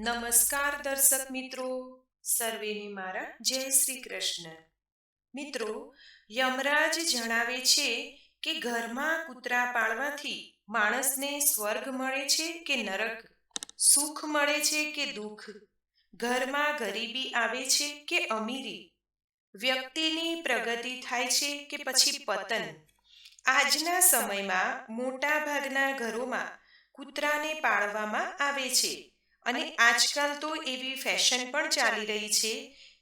નમસ્કાર દર્શક મિત્રો, સર્વેને મારા જય શ્રી કૃષ્ણ. મિત્રો, યમરાજ જણાવે છે કે ઘરમાં કૂતરા પાળવાથી માણસને સ્વર્ગ મળે છે કે નરક? સુખ મળે છે કે દુઃખ? ઘરમાં ગરીબી આવે છે કે અમીરી? વ્યક્તિની પ્રગતિ થાય છે કે પછી પતન? આજના સમયમાં મોટાભાગના ઘરોમાં કૂતરાને પાળવામાં આવે છે. અને આજકાલ તો એવી ફેશન પણ ચાલી રહી છે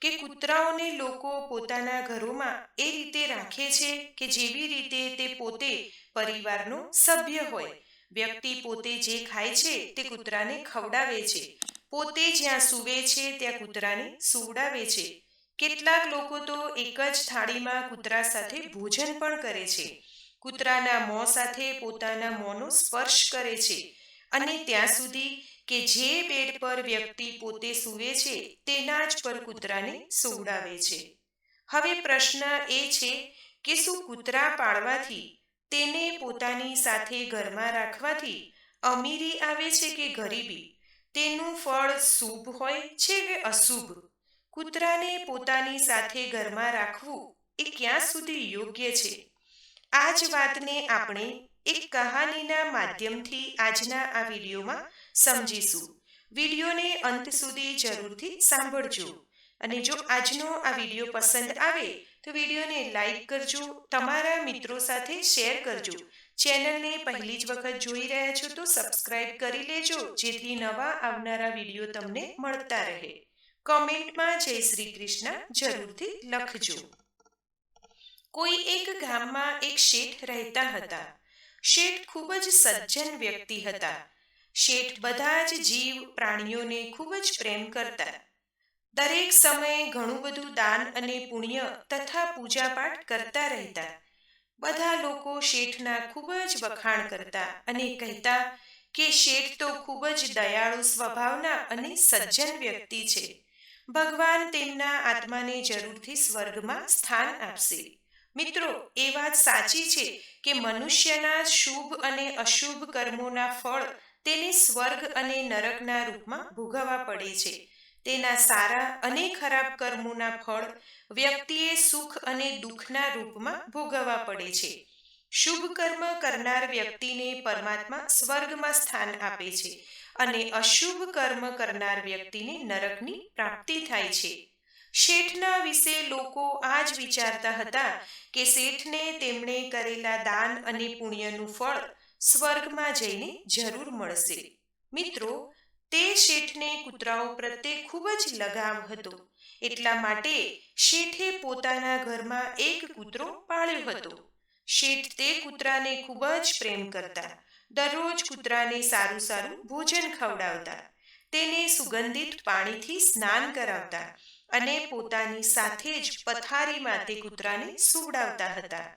કે કૂતરાઓને લોકો પોતાના ઘરોમાં એ રીતે રાખે છે કે જેવી રીતે તે પોતે પરિવારનો સભ્ય હોય. વ્યક્તિ પોતે જે ખાય છે તે કૂતરાને ખવડાવે છે. પોતે જ્યાં સૂવે છે ત્યાં કૂતરાને સુવડાવે છે. કેટલાક લોકો તો એક જ થાળીમાં કૂતરા સાથે ભોજન પણ કરે છે. કૂતરાના મોં સાથે પોતાના મોંનો સ્પર્શ કરે છે. અને ત્યાં સુધી કે જે બેડ પર વ્યક્તિ પોતે સૂવે છે, તેના જ પર કૂતરાને સુવડાવે છે. હવે પ્રશ્ન એ છે કે શું કૂતરા પાળવાથી, તેને પોતાની સાથે ઘરમાં રાખવાથી અમીરી આવે છે કે ગરીબી? તેનું ફળ શુભ હોય છે કે અશુભ? કૂતરાને પોતાની સાથે ઘરમાં રાખવું એ ક્યાં સુધી યોગ્ય છે? આ જ વાતને આપણે એક કહાનીના માધ્યમથી આજના આ વિડીયોમાં સમજીશું વિડીયોને અંત સુધી જરૂરથી સાંભળજો. અને જો આજનો આ વીડિયો પસંદ આવે, તો વિડીયોને લાઈક કરજો, તમારા મિત્રો સાથે શેર કરજો. ચેનલને પહેલી જ વખત જોઈ રહ્યા છો તો સબસ્ક્રાઇબ કરી લેજો, જેથી નવા આવનારા વીડિયો તમને મળતા રહે. કોમેન્ટમાં જય શ્રી કૃષ્ણ જરૂરથી લખજો. કોઈ એક ગામમાં એક શેઠ રહેતા હતા. શેઠ ખૂબ જ સજ્જન વ્યક્તિ હતા. શેઠ બધા જ જીવ પ્રાણીઓને ખૂબ જ પ્રેમ કરતા. દરેક સમયે ઘણું બધું દાન અને પુણ્ય તથા પૂજાપાઠ કરતા રહેતા. બધા લોકો શેઠના ખૂબ જ વખાણ કરતા અને કહેતા કે શેઠ તો ખૂબ જ દયાળુ સ્વભાવના અને સજ્જન વ્યક્તિ છે. ભગવાન તેમના આત્માને જરૂરથી સ્વર્ગમાં સ્થાન આપશે. મિત્રો, એ વાત સાચી છે કે મનુષ્યના શુભ અને અશુભ કર્મોના ફળ તેને સ્વર્ગ અને નરકના રૂપમાં ભોગવવા પડે છે. તેના સારા અને ખરાબ કર્મોના ફળ વ્યક્તિએ સુખ અને દુઃખના રૂપમાં ભોગવવા પડે છે. શુભ કર્મ કરનાર વ્યક્તિને પરમાત્મા સ્વર્ગમાં સ્થાન આપે છે અને અશુભ કર્મ કરનાર વ્યક્તિને નરકની પ્રાપ્તિ થાય છે. શેઠના વિશે લોકો આ જ વિચારતા હતા કે શેઠને તેમણે કરેલા દાન અને પુણ્યનું ફળ સ્વર્ગમાં જઈને જરૂર મળશે. મિત્રો, તે શેઠને કૂતરાઓ પ્રત્યે ખૂબ જ લગાવ હતો. એટલા માટે શેઠે પોતાના ઘરમાં એક કૂતરો પાળ્યો હતો. શેઠ તે કૂતરાને ખૂબ જ પ્રેમ કરતા, દરરોજ કૂતરાને સારું સારું ભોજન ખવડાવતા, તેને સુગંધિત પાણીથી સ્નાન કરાવતા અને પોતાની સાથે જ પથારીમાં તે કૂતરાને સુવડાવતા હતા.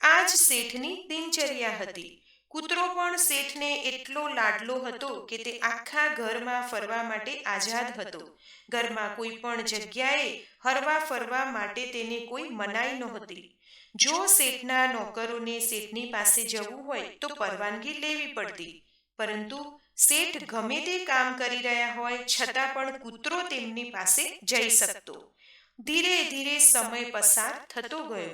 આ જ શેઠની દિનચર્યા હતી. કૂતરો પણ શેઠને એટલો લાડલો હતો કે તે આખા ઘરમાં ફરવા માટે આઝાદ હતો. ઘરમાં કોઈ પણ જગ્યાએ હરવા ફરવા માટે તેને કોઈ મનાઈ નહોતી. જો શેઠના નોકરોને શેઠની પાસે જવું હોય તો પરવાનગી લેવી પડતી. પરંતુ શેઠ ગમે તે કામ કરી રહ્યા હોય છતાં પણ કૂતરો તેમની પાસે જઈ શકતો. ધીરે ધીરે સમય પસાર થતો ગયો.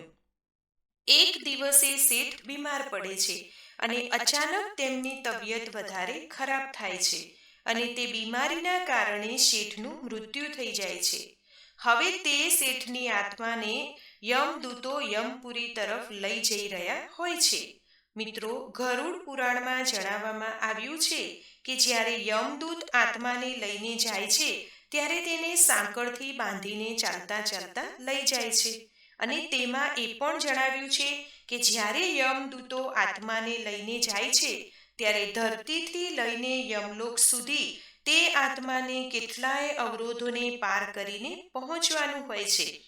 એક દિવસે શેઠ બીમાર પડે છે. અને અચાનક તેમની તબિયત વધારે ખરાબ થાય છે અને તે બીમારીના કારણે શેઠનું મૃત્યુ થઈ જાય છે. હવે તે શેઠની આત્માને યમદૂતો યમપુરી તરફ લઈ જઈ રહ્યા હોય છે. મિત્રો, ગરુડ પુરાણમાં જણાવવામાં આવ્યું છે કે જ્યારે યમદૂત આત્માને લઈને જાય છે, ત્યારે તેને સાંકળથી બાંધીને ચાલતા ચાલતા લઈ જાય છે. અને તેમાં એ પણ જણાવ્યું છે કે જ્યારે યમદૂતો આત્માને લઈને જાય છે, ત્યારે ધરતીથી લઈને યમલોક સુધી તે આત્માને કેટલાય અવરોધોને પાર કરીને પહોંચવાનું હોય છે.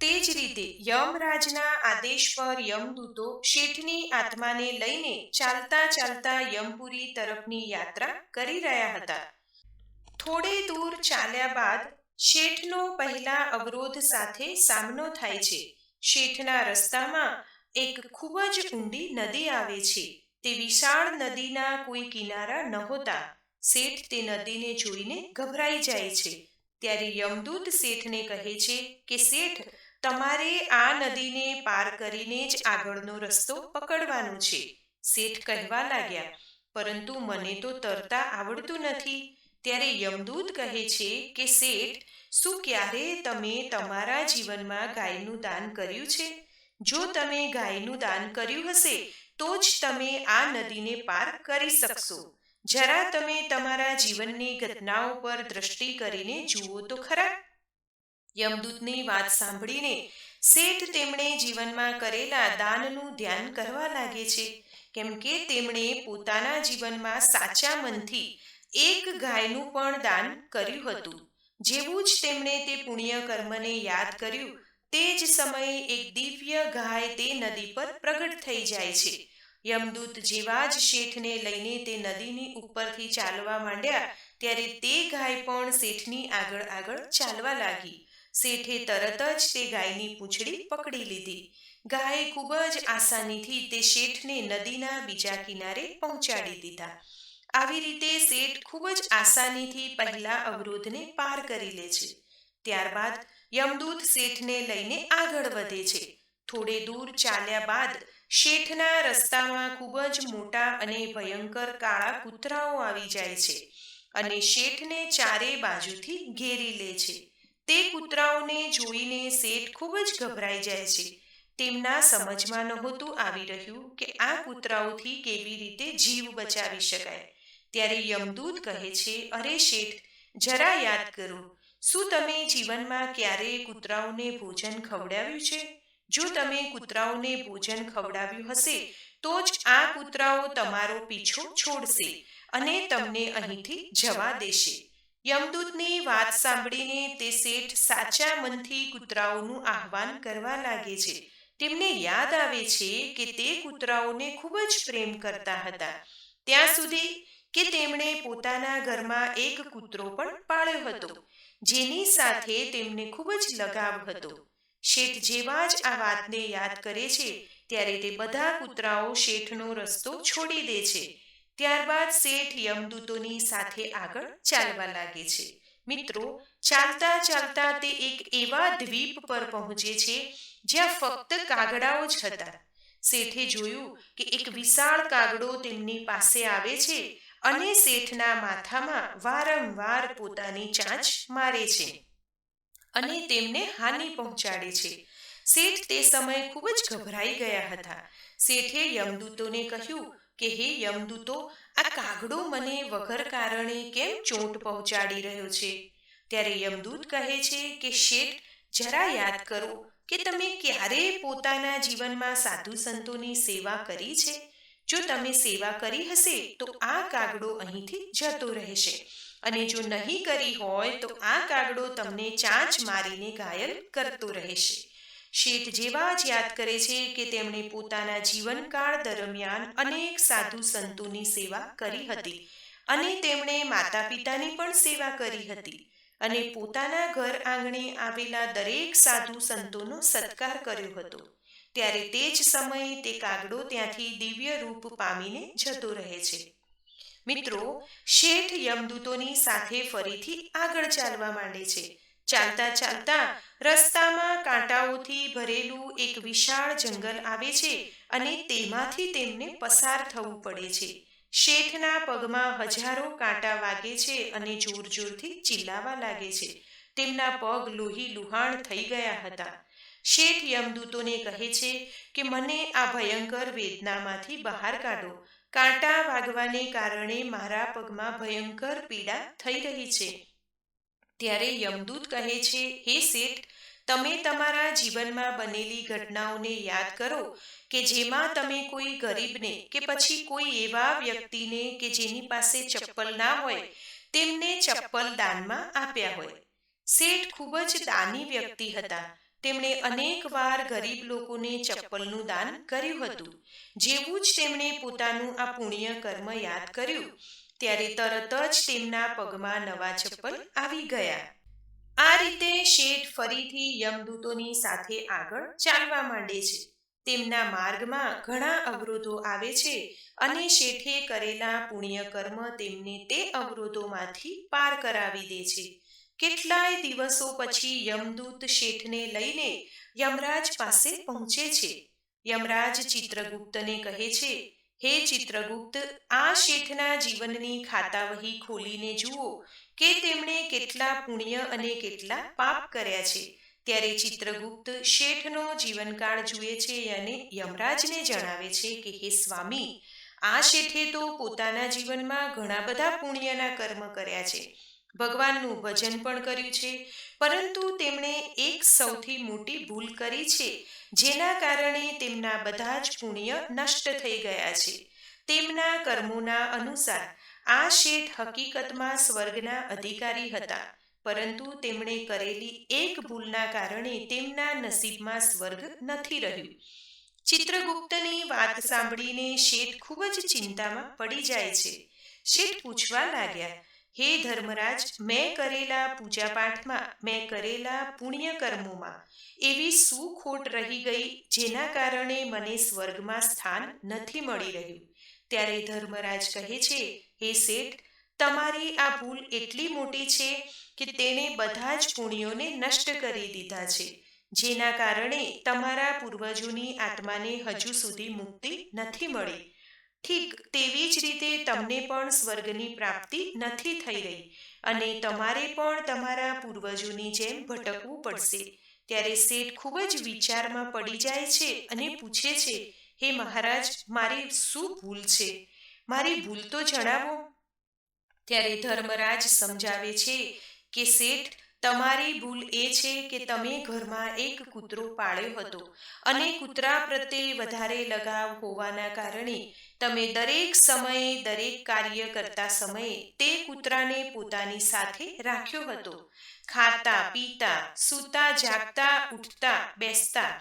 તે જ રીતે યમરાજના આદેશ પર યમદૂતો શેઠની આત્માને લઈને ચાલતા ચાલતા યમપુરી તરફની યાત્રા કરી રહ્યા હતા. થોડે દૂર ચાલ્યા બાદ શેઠનો પહેલા અવરોધ સાથે સામનો થાય છે. શેઠના રસ્તામાં એક ખૂબ જ ઊંડી નદી આવે છે. તે વિશાળ નદીના કોઈ કિનારા નહોતા શેઠ તે નદીને જોઈને ગભરાઈ જાય છે. ત્યારે યમદૂત શેઠને કહે છે કે, શેઠ, તમારે આ નદીને પાર કરીને જ આગળનો રસ્તો પકડવાનો છે. શેઠ કહેવા લાગ્યા, પરંતુ મને તો તરતા આવડતું નથી. ત્યારે યમદૂત કહે છે કે, શેઠ, શું ક્યારે તમે તમારા જીવનમાં ગાયનું દાન કર્યું છે? જો તમે ગાયનું દાન કર્યું હશે, તો જ તમે આ નદીને પાર કરી શકશો. જરા તમે તમારા જીવનની ઘટનાઓ પર દ્રષ્ટિ કરીને જુઓ તો ખરા. યમદૂતની વાત સાંભળીને શેઠ તેમણે જીવનમાં કરેલા દાનનું ધ્યાન કરવા લાગે છે, કેમ કે તેમણે પોતાના જીવનમાં સાચા મનથી એક ગાયનું પણ દાન કર્યું હતું. જેવું જ તેમણે તે પુણ્ય કર્મને યાદ કર્યું તે જ સમયે એક દિવ્ય ગાય તે નદી પર પ્રગટ થઈ જાય છે. યમદૂત જેવા જ શેઠને લઈને તે નદીની ઉપરથી ચાલવા માંડ્યા, ત્યારે તે ગાય પણ શેઠની આગળ આગળ ચાલવા લાગી. શેઠે તરત જ તે ગાયની પૂંછડી પકડી લીધી. ગાયે ખૂબ જ આસાનીથી તે શેઠને નદીના બીજા કિનારે પહોંચાડી દીધા. આવી રીતે શેઠ ખૂબ જ આસાનીથી પહેલા અવરોધને પાર કરી લે છે. ત્યારબાદ યમદૂત શેઠને લઈને આગળ વધે છે. થોડે દૂર ચાલ્યા બાદ શેઠના રસ્તામાં ખૂબ જ મોટા અને ભયંકર કાળા કૂતરાઓ આવી જાય છે અને શેઠને ચારે બાજુથી ઘેરી લે છે. તે કૂતરાઓને જોઈને શેઠ ખૂબ જ ગભરાઈ જાય છે. તેમના સમજમાં નહોતું આવી રહ્યું કે આ કૂતરાઓથી કેવી રીતે જીવ બચાવી શકાય. ત્યારે યમદૂત કહે છે, અરે શેઠ, જરા યાદ કરો શું તમે જીવનમાં ક્યારેય કૂતરાઓને ભોજન ખવડાવ્યું છે? જો તમે કૂતરાઓને ભોજન ખવડાવ્યું હશે, તો જ આ કૂતરાઓ તમારો પીછો છોડશે અને તમને અહીંથી જવા દેશે. યમદૂતની વાત સાંભળીને તે શેઠ સાચા મનથી કૂતરાઓનું આહવાન કરવા લાગે છે. તેમને યાદ આવે છે કે તે કૂતરાઓને ખૂબ જ પ્રેમ કરતા હતા. ત્યાં સુધી કે તેમણે પોતાના ઘરમાં એક કૂતરો પણ પાળ્યો હતો. જેની સાથે તેમને ખૂબ જ લગાવ હતો. શેઠ જેવા જ આ વાતને યાદ કરે છે, ત્યારે તે બધા કૂતરાઓ શેઠનો રસ્તો છોડી દે છે. ત્યારબાદ શેઠ યમદૂતોની સાથે આગળ ચાલવા લાગે છે. મિત્રો, ચાલતા ચાલતા તે એક એવા દ્વીપ પર પહોંચે છે, જ્યાં ફક્ત કાગડાઓ જ હતા. શેઠે જોયું કે એક વિશાળ કાગડો તેમની પાસે આવે છે અને શેઠના માથામાં વારંવાર પોતાની ચાંચ મારે છે અને તેમને હાનિ પહોંચાડે છે. શેઠ તે સમયે ખૂબ જ ગભરાઈ ગયા હતા. શેઠે યમદૂતોને કહ્યું કે, હે યમદૂતો, આ કાગડો મને વગર કારણે કેમ ચોંટ પહોંચાડી રહ્યો છે? ત્યારે યમદૂત કહે છે કે, શેઠ, જરા યાદ કરો કે તમે ક્યારે પોતાના જીવનમાં સાધુ સંતોની સેવા કરી છે? જો તમે સેવા કરી હશે, તો આ કાગડો અહીંથી જતો રહેશે. અને જો નહીં કરી હોય, તો આ કાગડો તમને ચાંચ મારીને ઘાયલ કરતો રહેશે. શેઠ જેવા જ યાદ કરે છે કે તેમણે પોતાના જીવનકાળ દરમિયાન અનેક સાધુ સંતોની સેવા કરી હતી. અને તેમણે માતા પિતાની પણ સેવા કરી હતી. અને પોતાના ઘર આંગણે આવેલા દરેક સાધુ સંતોનો સત્કાર કર્યો હતો. ત્યારે તે જ સમયે તે કાગડો ત્યાંથી દિવ્ય રૂપ પામીને જતો રહે છે. મિત્રો, શેઠ યમદૂતોની સાથે ફરીથી આગળ ચાલવા માંડે છે. ચાલતા ચાલતા રસ્તામાં કાંટાઓથી ભરેલું એક વિશાળ જંગલ આવે છે અને તેમાંથી તેમને પસાર થવું પડે છે. શેઠના પગમાં હજારો કાંટા વાગે છે અને જોર જોરથી ચિલ્લાવા લાગે છે. તેમના પગ લોહી લુહાણ થઈ ગયા હતા. શેઠ યમદૂતોને કહે છે કે, મને આ ભયંકર વેદનામાંથી બહાર કાઢો. કાંટા વાગવાને કારણે મારા પગમાં ભયંકર પીડા થઈ રહી છે. ત્યારે યમદૂત કહે છે, હે શેઠ, તમે તમારા જીવનમાં બનેલી ઘટનાઓને યાદ કરો કે જેમાં તમે કોઈ ગરીબને કે પછી કોઈ એવા વ્યક્તિને કે જેની પાસે ચપ્પલ ના હોય, તેમને ચપ્પલ દાનમાં આપ્યા હોય. શેઠ ખૂબ જ દાની વ્યક્તિ હતા. તેમણે અનેક વાર ગરીબ લોકોને ચપ્પલનું દાન કર્યું હતું. જેવું જ તેમણે પોતાનું આ પુણ્ય કર્મ યાદ કર્યું, ત્યારે તરત જ તેમના પગમાં નવા ચપ્પલ આવી ગયા. આ રીતે શેઠ ફરીથી યમદૂતોની સાથે આગળ ચાલવા માંડે છે. તેમના માર્ગમાં ઘણા અવરોધો આવે છે અને શેઠે કરેલા પુણ્ય કર્મ તેમને તે અવરોધોમાંથી પાર કરાવી દે છે. કેટલાય દિવસો પછી યમદૂત શેઠને લઈને યમરાજ પાસે પહોંચે છે. યમરાજ ચિત્રગુપ્તને કહે છે, હે ચિત્રગુપ્ત, આ શેઠના જીવનની ખાતાવહી ખોલીને જુઓ કે તેમણે કેટલા પુણ્ય અને કેટલા પાપ કર્યા છે. ત્યારે ચિત્રગુપ્ત શેઠનો જીવનકાળ જુએ છે અને યમરાજને જણાવે છે કે, હે સ્વામી, આ શેઠે તો પોતાના જીવનમાં ઘણા બધા પુણ્યના કર્મ કર્યા છે. ભગવાનનું ભજન પણ કર્યું છે. પરંતુ તેમણે એક સૌથી મોટી ભૂલ કરી છે, જેના કારણે તેમના બધા જ પુણ્ય નષ્ટ થઈ ગયા છે. તેમના કર્મોના અનુસાર, આ શેઠ હકીકતમાં સ્વર્ગના અધિકારી હતા, પરંતુ તેમણે કરેલી એક ભૂલના કારણે તેમના નસીબમાં સ્વર્ગ નથી રહ્યું. ચિત્રગુપ્તની વાત સાંભળીને શેઠ ખૂબ જ ચિંતામાં પડી જાય છે. શેઠ પૂછવા લાગ્યા હે ધર્મરાજ, મેં કરેલા પૂજાપાઠમાં, મેં કરેલા પુણ્ય કર્મોમાં એવી શું ખોટ રહી ગઈ જેના કારણે મને સ્વર્ગમાં સ્થાન નથી મળી રહ્યું. ત્યારે ધર્મરાજ કહે છે, હે શેઠ, તમારી આ ભૂલ એટલી મોટી છે કે તેણે બધા જ પુણ્યોને નષ્ટ કરી દીધા છે, જેના કારણે તમારા પૂર્વજોની આત્માને હજુ સુધી મુક્તિ નથી મળી. ઠીક તેવી જ રીતે તમને પણ સ્વર્ગની પ્રાપ્તિ નથી થઈ રહી અને તમારે પણ તમારા પૂર્વજોની જેમ ભટકવું પડશે. ત્યારે શેઠ ખૂબ જ વિચારમાં પડી જાય છે અને પૂછે છે, હે મહારાજ, મારી શું ભૂલ છે? મારી ભૂલ તો જણાવો. ત્યારે ધર્મરાજ સમજાવે છે કે શેઠ તમારી ભૂલ એ છે કે તમે ઘરમાં એક કૂતરો પાળ્યો હતો અને કૂતરા પ્રત્યે વધારે લગાવ હોવાના કારણે તમે દરેક સમયે દરેક કાર્ય કરતા સમયે તે કૂતરાને પોતાની સાથે રાખ્યો હતો. ખાતા, પીતા, સૂતા, જાગતા, ઉઠતા, બેસતા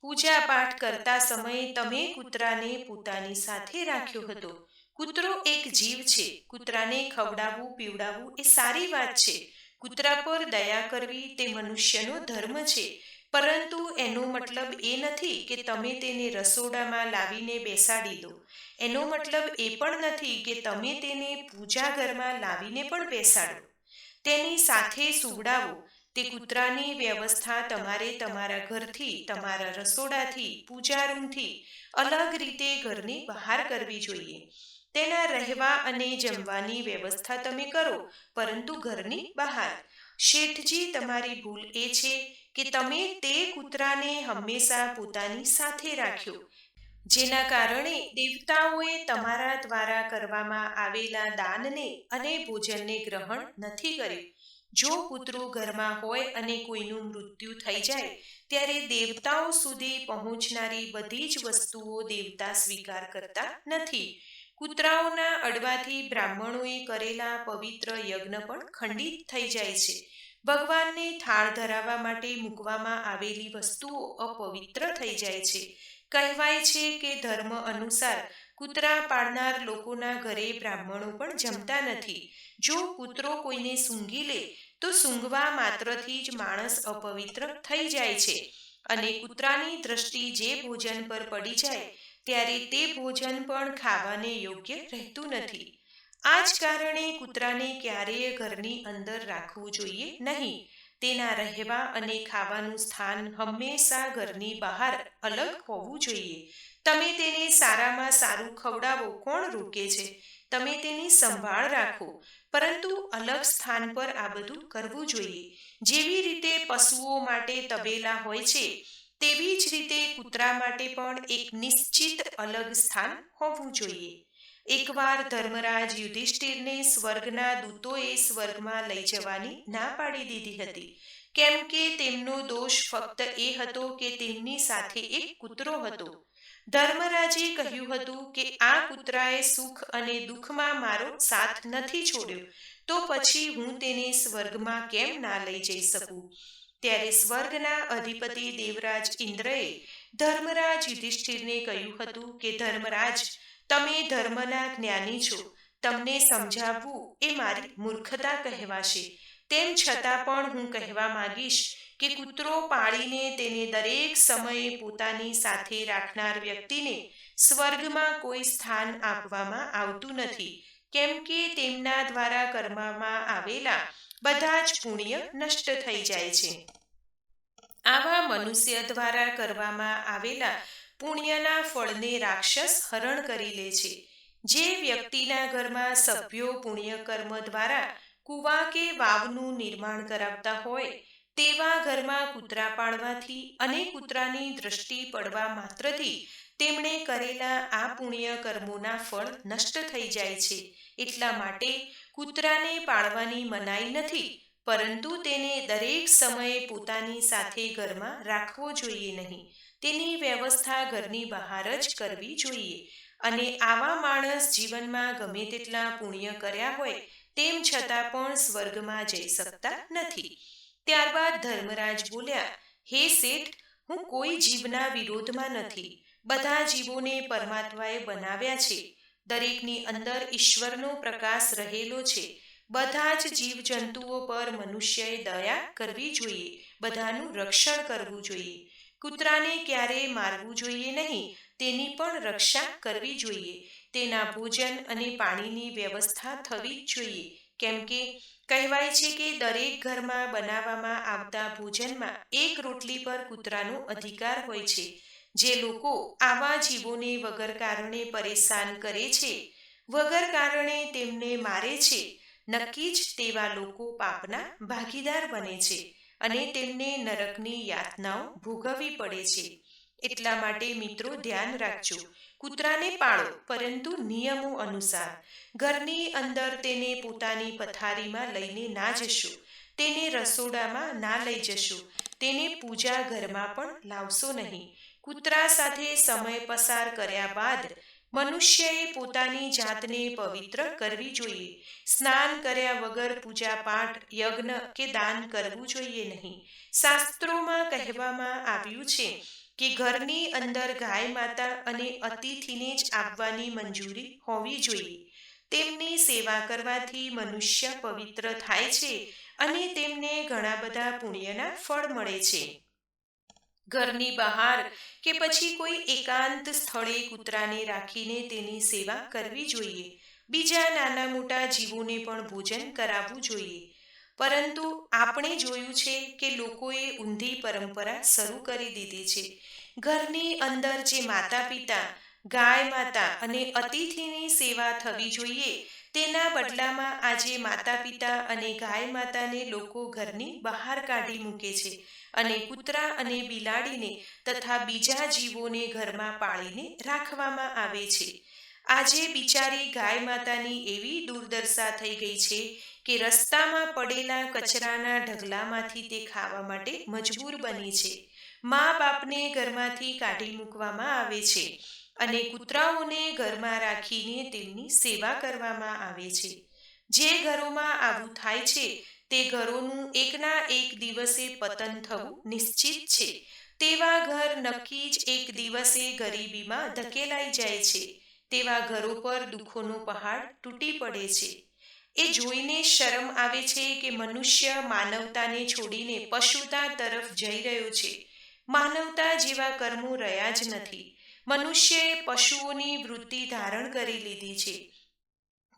પૂજા પાઠ કરતા સમયે તમે કૂતરાને પોતાની સાથે રાખ્યો હતો. કૂતરો એક જીવ છે. કૂતરાને ખવડાવવું, પીવડાવવું એ સારી વાત છે. કૂતરા પર દયા કરવી તે મનુષ્યનો ધર્મ છે. પરંતુ એનો મતલબ એ નથી કે તમે તેને રસોડામાં લાવીને બેસાડી દો. એનો મતલબ એ પણ નથી કે તમે તેને પૂજા ઘરમાં લાવીને પણ બેસાડો. તેની સાથે સુવડાવો. તે કૂતરાની વ્યવસ્થા તમારે તમારા ઘરથી, તમારા રસોડાથી, પૂજા રૂમથી અલગ રીતે ઘરની બહાર કરવી જોઈએ. તેના રહેવા અને જમવાની વ્યવસ્થા તમે કરો, પરંતુ ઘરની બહાર. શેઠજી, તમારી ભૂલ એ છે કે તમે તે કૂતરાને હંમેશા પોતાની સાથે રાખ્યો, જેના કારણે દેવતાઓએ તમારા દ્વારા કરવામાં આવેલા દાનને અને ભોજનને ગ્રહણ નથી કર્યું. જો કૂતરું ઘરમાં હોય અને કોઈનું મૃત્યુ થઈ જાય, ત્યારે દેવતાઓ સુધી પહોંચનારી બધી જ વસ્તુઓ દેવતા સ્વીકાર કરતા નથી. કૂતરાઓના અડવાથી બ્રાહ્મણોએ કરેલા પવિત્ર યજ્ઞ પણ ખંડિત થઈ જાય છે. ભગવાનને થાળ ધરાવવા માટે મૂકવામાં આવેલી વસ્તુઓ અપવિત્ર થઈ જાય છે. કહેવાય છે કે ધર્મ અનુસાર કૂતરા પાળનાર લોકોના ઘરે બ્રાહ્મણો પણ જમતા નથી. જો કૂતરો કોઈને સૂંઘી લે, તો સૂંઘવા માત્રથી જ માણસ અપવિત્ર થઈ જાય છે અને કૂતરાની દ્રષ્ટિ જે ભોજન પર પડી જાય ત્યારે તે ભોજન પણ ખાવાને યોગ્ય રહેતું નથી. આ જ કારણે કૂતરાને ક્યારેય ઘરની અંદર રાખવું જોઈએ નહીં. તેના રહેવા અને ખાવાનું સ્થાન હંમેશા ઘરની બહાર અલગ હોવું જોઈએ. તમે તેને સારામાં સારું ખવડાવો કોણ રોકે છે? તમે તેની સંભાળ રાખો. પરંતુ અલગ સ્થાન પર આ બધું કરવું જોઈએ. જેવી રીતે પશુઓ માટે તબેલા હોય છે તેવી જ રીતે કૂતરા માટે પણ એક નિશ્ચિત અલગ સ્થાન હોવું જોઈએ. એકવાર ધર્મરાજ યુધિષ્ઠિરને સ્વર્ગના દૂતોએ સ્વર્ગમાં લઈ જવાની ના પાડી દીધી હતી. કેમ કે તેમનો દોષ ફક્ત એ હતો કે તેમની સાથે એક કૂતરો હતો. ધર્મરાજે કહ્યું હતું કે આ કૂતરાએ સુખ અને દુઃખમાં મારો સાથ નથી છોડ્યો, તો પછી હું તેને સ્વર્ગમાં કેમ ના લઈ જઈ શકું? ત્યારે સ્વર્ગના અધિપતિ દેવરાજ ઇન્દ્રએ ધર્મરાજ યુધિષ્ઠિરને કહ્યું હતું કે, ધર્મરાજ, તમે ધર્મના જ્ઞાની છો. તમને સમજાવવું એ મારી મૂર્ખતા કહેવાશે. તેમ છતાં પણ હું કહેવા માંગીશ કે, કૂતરો પાળીને તેને દરેક સમયે પોતાની સાથે રાખનાર વ્યક્તિને સ્વર્ગમાં કોઈ સ્થાન આપવામાં આવતું નથી. કેમ કે તેમના દ્વારા કરવામાં આવેલા બધા જ પુણ્ય નષ્ટ થઈ જાય છે. આવા મનુષ્ય દ્વારા કરવામાં આવેલા પુણ્યના ફળને રાક્ષસ હરણ કરી લે છે. જે વ્યક્તિના ઘરમાં સભ્યો પુણ્ય કર્મ દ્વારા કુવા કે વાવનું નિર્માણ કરાવતા હોય, તેવા ઘરમાં કૂતરા પાડવાથી અને કૂતરાની દ્રષ્ટિ પડવા માત્રથી તેમણે કરેલા આ પુણ્ય કર્મોના ફળ નષ્ટ થઈ જાય છે. એટલા માટે કૂતરાને પાળવાની મનાઈ નથી, પરંતુ તેને દરેક સમયે પોતાની સાથે ઘરમાં રાખવો જોઈએ નહીં. તેની વ્યવસ્થા ઘરની બહાર જ કરવી જોઈએ. અને આવા માણસ જીવનમાં ગમે તેટલા પુણ્ય કર્યા હોય, તેમ છતાં પણ સ્વર્ગમાં જઈ શકતા નથી. ત્યારબાદ ધર્મરાજ બોલ્યા, હે શેઠ, હું કોઈ જીવના વિરોધમાં નથી. બધા જીવોને પરમાત્માએ બનાવ્યા છે. દરેકની અંદર ઈશ્વરનો પ્રકાશ રહેલો છે. બધા જ જીવજંતુઓ પર મનુષ્યએ દયા કરવી જોઈએ, બધાનું રક્ષણ કરવું જોઈએ. કૂતરાને ક્યારેય મારવું જોઈએ નહીં, તેની પણ રક્ષા કરવી જોઈએ. તેના ભોજન અને પાણીની વ્યવસ્થા થવી જોઈએ. કેમ કે કહેવાય છે કે દરેક ઘરમાં બનાવવામાં આવતા ભોજનમાં એક રોટલી પર કૂતરાનો અધિકાર હોય છે. જે લોકો આવા જીવોને વગર કારણે પરેશાન કરે છે, વગર કારણે તેમને મારે છે, નક્કી જ તેવા લોકો પાપના ભાગીદાર બને છે અને તેમને નરકની યાતનાઓ ભોગવવી પડે છે. એટલા માટે મિત્રો ધ્યાન રાખજો, કૂતરાને પાળો, પરંતુ નિયમો અનુસાર. ઘરની અંદર તેને પોતાની પથારીમાં લઈને ના જશો, તેને રસોડામાં ના લઈ જશો, તેને પૂજા ઘરમાં પણ લાવશો નહીં. કૂતરા સાથે સમય પસાર કર્યા બાદ મનુષ્યએ પોતાની જાતને પવિત્ર કરવી જોઈએ. સ્નાન કર્યા વગર પૂજા પાઠ યજ્ઞ કે દાન કરવું જોઈએ નહીં. શાસ્ત્રોમાં કહેવામાં આવ્યું છે કે ઘરની અંદર ગાય માતા અને અતિથિને જ આપવાની મંજૂરી હોવી જોઈએ. તેમની સેવા કરવાથી મનુષ્ય પવિત્ર થાય છે અને તેમને ઘણા બધા પુણ્યના ફળ મળે છે. ઘરની બહાર કે પછી કોઈ એકાંત સ્થળે કૂતરાને રાખીને તેની સેવા કરવી જોઈએ. બીજા નાના મોટા જીવોને પણ ભોજન કરાવવું જોઈએ. પરંતુ આપણે જોયું છે કે લોકોએ ઊંધી પરંપરા શરૂ કરી દીધી છે. ઘરની અંદર જે માતા પિતા ગાય માતા અને અતિથિની સેવા થવી જોઈએ તેના બદલામાં આજે માતા પિતા અને ગાય માતાને લોકો ઘરની બહાર કાઢી મૂકે છે અને કૂતરા અને બિલાડીને તથા બીજા જીવોને ઘરમાં પાળીને રાખવામાં આવે છે. આજે બિચારી ગાય માતાની એવી દુર્દશા થઈ ગઈ છે કે રસ્તામાં પડેલા કચરાના ઢગલામાંથી તે ખાવા માટે મજબૂર બની છે. મા બાપને ઘરમાંથી કાઢી મૂકવામાં આવે છે. અને કૂતરાઓને ઘરમાં રાખીને તેમની સેવા કરવામાં આવે છે. જે ઘરોમાં આવું થાય છે, તે ઘરોનું એકના એક દિવસે પતન થવું નિશ્ચિત છે. તેવા ઘર નક્કી જ એક દિવસે ગરીબીમાં ધકેલાઈ જાય છે. તેવા ઘરો પર દુઃખોનો પહાડ તૂટી પડે છે. એ જોઈને શરમ આવે છે કે મનુષ્ય માનવતાને છોડીને પશુતા તરફ જઈ રહ્યો છે. માનવતા જેવા કર્મો રહ્યા જ નથી. મનુષ્યએ પશુઓની વૃત્તિ ધારણ કરી લીધી છે.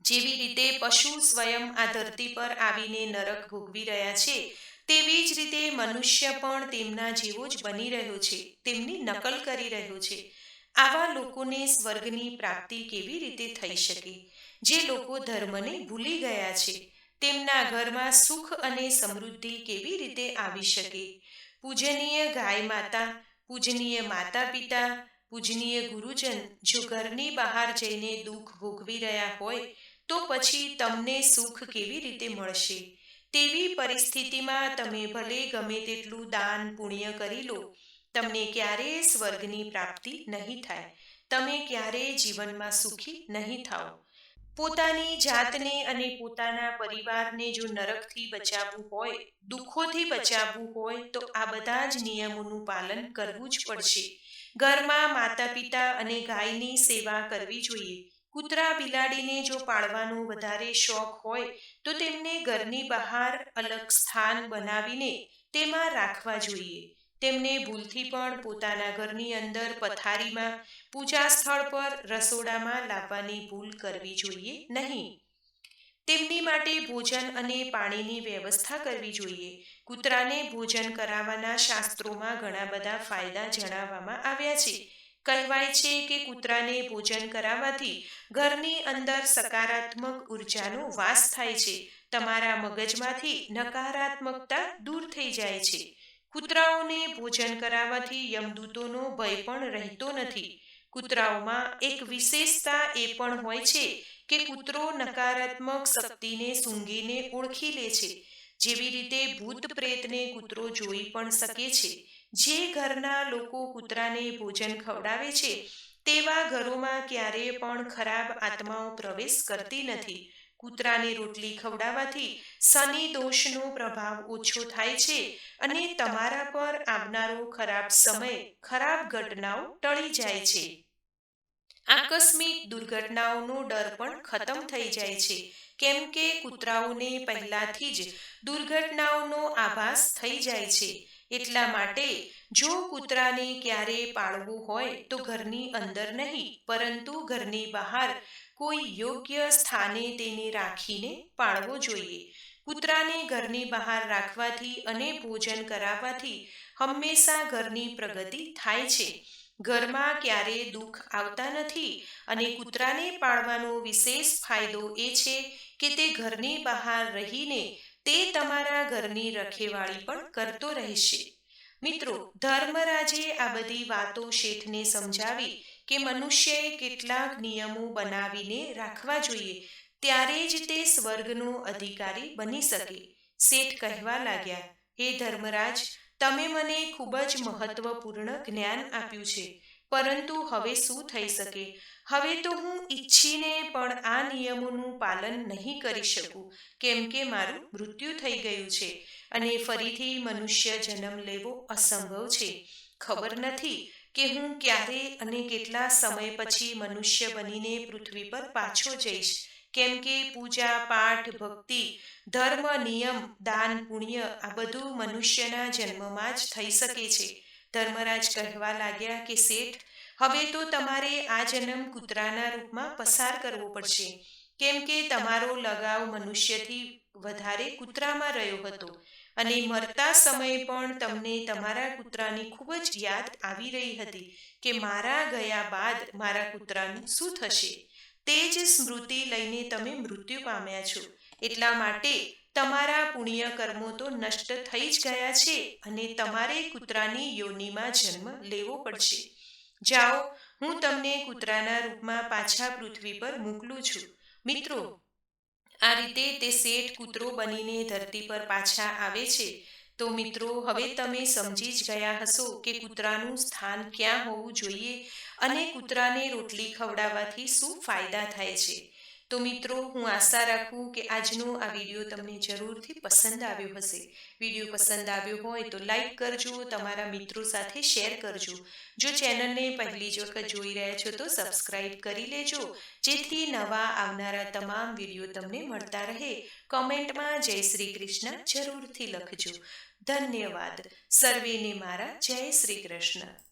જેવી રીતે પશુ સ્વયં આ ધરતી પર આવીને નરક ભોગવી રહ્યા છે, તેવી જ રીતે મનુષ્ય પણ તેમના જેવો જ બની રહ્યો છે, તેમની નકલ કરી રહ્યો છે. આવા લોકોને સ્વર્ગની પ્રાપ્તિ કેવી રીતે થઈ શકે? જે લોકો ધર્મને ભૂલી ગયા છે, તેમના ઘરમાં સુખ અને સમૃદ્ધિ કેવી રીતે આવી શકે? પૂજનીય ગાય માતા, પૂજનીય માતા પિતા પૂજનીય ગુરુજન જો ઘરની બહાર જઈને દુઃખ ભોગવી રહ્યા હોય, તો પછી તમને સુખ કેવી રીતે મળશે? તેવી પરિસ્થિતિમાં તમે ભલે ગમે તેટલું દાન પુણ્ય કરી લો, તમને ક્યારેય સ્વર્ગની પ્રાપ્તિ નહીં થાય. તમે ક્યારેય જીવનમાં સુખી નહીં થાઓ. પોતાની જાતને અને પોતાના પરિવારને જો નરકથી બચાવવું હોય, દુઃખોથી બચાવવું હોય, તો આ બધા જ નિયમોનું પાલન કરવું જ પડશે. ઘરમાં માતા પિતા અને ગાયની સેવા કરવી જોઈએ. કૂતરા બિલાડીને જો પાળવાનો વધારે શોખ હોય, તો તેમને ઘરની બહાર અલગ સ્થાન બનાવીને તેમાં રાખવા જોઈએ. તેમને ભૂલથી પણ પોતાના ઘરની અંદર પથારીમાં, પૂજા સ્થળ પર રસોડામાં લાવવાની ભૂલ કરવી જોઈએ નહીં. તેમની માટે ભોજન અને પાણીની વ્યવસ્થા કરવી જોઈએ. કૂતરાને ભોજન કરાવવાના શાસ્ત્રોમાં ઘણા બધા ફાયદા જણાવવામાં આવ્યા છે. કહેવાય છે કે કૂતરાને ભોજન કરાવવાથી ઘરની અંદર સકારાત્મક ઉર્જાનો વાસ થાય છે. તમારા મગજમાંથી નકારાત્મકતા દૂર થઈ જાય છે. કૂતરાઓને ભોજન કરાવવાથી યમદૂતોનો ભય પણ રહેતો નથી. કૂતરાઓમાં એક વિશેષતા એ પણ હોય છે કે કૂતરો નકારાત્મક શક્તિને સૂંઘીને ઓળખી લે છે. જેવી રીતે ભૂત પ્રેતને કૂતરો જોઈ પણ શકે છે. જે ઘરના લોકો કૂતરાને ભોજન ખવડાવે છે, તેવા ઘરોમાં ક્યારેય પણ ખરાબ આત્માઓ પ્રવેશ કરતી નથી. કૂતરાને રોટલી ખવડાવવાથી શનિ દોષનો પ્રભાવ ઓછો થાય છે અને તમારા પર આવનારો ખરાબ સમય, ખરાબ ઘટનાઓ ટળી જાય છે. આકસ્મિક દુર્ઘટનાઓનો ડર પણ ખતમ થઈ જાય છે. કેમ કે કૂતરાઓને પહેલાથી જ દુર્ઘટનાઓનો આભાસ થઈ જાય છે. એટલા માટે જો કૂતરાને ક્યારે પાળવું હોય તો ઘરની અંદર નહીં, પરંતુ ઘરની બહાર કોઈ યોગ્ય સ્થાને તેને રાખીને પાળવો જોઈએ. કૂતરાને ઘરની બહાર રાખવાથી અને ભોજન કરાવવાથી હંમેશા ઘરની પ્રગતિ થાય છે. ઘરમાં ક્યારેય દુઃખ આવતા નથી અને કૂતરાને પાળવાનો વિશેષ ફાયદો એ છે કે તે ઘરની બહાર રહીને તે તમારા ઘરની રખેવાળી પણ કરતો રહેશે. મિત્રો, ધર્મરાજે આ બધી વાતો શેઠને સમજાવી કે મનુષ્યએ કેટલાક નિયમો બનાવીને રાખવા જોઈએ, ત્યારે જ તે સ્વર્ગનો અધિકારી બની શકે. શેઠ કહેવા લાગ્યા, હે ધર્મરાજ તમે મને ખૂબ જ મહત્વપૂર્ણ જ્ઞાન આપ્યું છે. પરંતુ હવે શું થઈ શકે? હવે તો હું ઈચ્છીને પણ આ નિયમોનું પાલન નહીં કરી શકું, કેમ કે મારું મૃત્યુ થઈ ગયું છે અને ફરીથી મનુષ્ય જન્મ લેવો અસંભવ છે. ખબર નથી કે હું ક્યારે અને કેટલા સમય પછી મનુષ્ય બનીને પૃથ્વી પર પાછો જઈશ. કેમ કે પૂજા, પાઠ, ભક્તિ, ધર્મ, નિયમ, દાન, પુણ્ય આ બધું મનુષ્યના જન્મમાં જ થઈ શકે છે. ધર્મરાજ કહેવા લાગ્યા કે, શેઠ, હવે તો તમારે આ જન્મ કૂતરાના રૂપમાં પસાર કરવો પડશે. કેમ કે તમારો લગાવ મનુષ્યથી વધારે કૂતરામાં રહ્યો હતો અને મરતા સમયે પણ તમને તમારા કૂતરાની ખૂબ જ યાદ આવી રહી હતી કે મારા ગયા બાદ મારા કૂતરાનું શું થશે? તે જ સ્મૃતિ લઈને તમે મૃત્યુ પામ્યા છો. એટલા માટે તમારા પુણ્ય કર્મો તો નષ્ટ થઈ જ ગયા છે અને તમારે કૂતરાની યોનિમાં જન્મ લેવો પડશે. જાઓ, હું તમને કૂતરાના રૂપમાં પાછા પૃથ્વી પર મોકલું છું. મિત્રો, આ રીતે તે શેઠ કૂતરો બનીને ધરતી પર પાછા આવે છે. તો મિત્રો, હવે તમે સમજી જ ગયા હશો કે કૂતરાનું સ્થાન ક્યાં હોવું જોઈએ અને કૂતરાને રોટલી ખવડાવવાથી શું ફાયદા થાય છે. તો મિત્રો, હું આશા રાખું કે આજનો આ વીડિયો તમને જરૂરથી પસંદ આવ્યો હશે. વીડિયો પસંદ આવ્યો હોય તો લાઈક કરજો, તમારા મિત્રો સાથે શેર કરજો. જો ચેનલને પહેલી જ વખત જોઈ રહ્યા છો તો સબસ્ક્રાઈબ કરી લેજો, જેથી નવા આવનારા તમામ વીડિયો તમને મળતા રહે. કોમેન્ટમાં જય શ્રી કૃષ્ણ જરૂરથી લખજો. ધન્યવાદ. સર્વેને મારા જય શ્રી કૃષ્ણ.